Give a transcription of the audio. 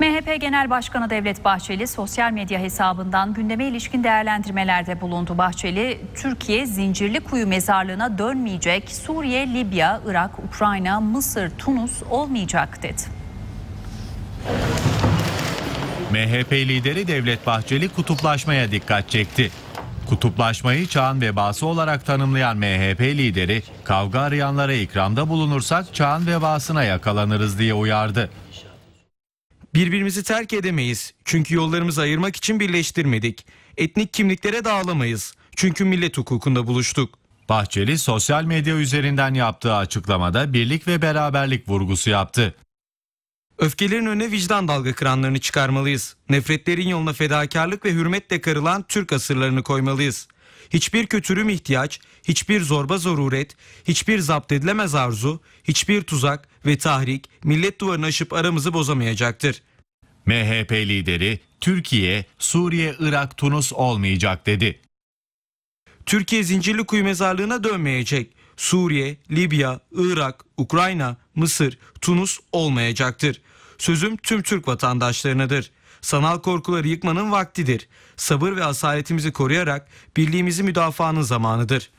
MHP Genel Başkanı Devlet Bahçeli sosyal medya hesabından gündeme ilişkin değerlendirmelerde bulundu. Bahçeli, Türkiye zincirli kuyu mezarlığına dönmeyecek, Suriye, Libya, Irak, Ukrayna, Mısır, Tunus olmayacak dedi. MHP lideri Devlet Bahçeli kutuplaşmaya dikkat çekti. Kutuplaşmayı çağın vebası olarak tanımlayan MHP lideri, kavga arayanlara ikramda bulunursak çağın vebasına yakalanırız diye uyardı. Birbirimizi terk edemeyiz. Çünkü yollarımızı ayırmak için birleştirmedik. Etnik kimliklere dağılamayız. Çünkü millet hukukunda buluştuk. Bahçeli sosyal medya üzerinden yaptığı açıklamada birlik ve beraberlik vurgusu yaptı. Öfkelerin önüne vicdan dalga kıranlarını çıkarmalıyız. Nefretlerin yoluna fedakarlık ve hürmetle karılan Türk asırlarını koymalıyız. Hiçbir kötürüm ihtiyaç, hiçbir zorba zaruret, hiçbir zapt edilemez arzu, hiçbir tuzak ve tahrik millet duvarını aşıp aramızı bozamayacaktır. MHP lideri Türkiye, Suriye, Irak, Tunus olmayacak dedi. Türkiye zincirli kuyu mezarlığına dönmeyecek. Suriye, Libya, Irak, Ukrayna, Mısır, Tunus olmayacaktır. Sözüm tüm Türk vatandaşlarınadır. Sanal korkuları yıkmanın vaktidir. Sabır ve asaletimizi koruyarak birliğimizi müdafaanın zamanıdır.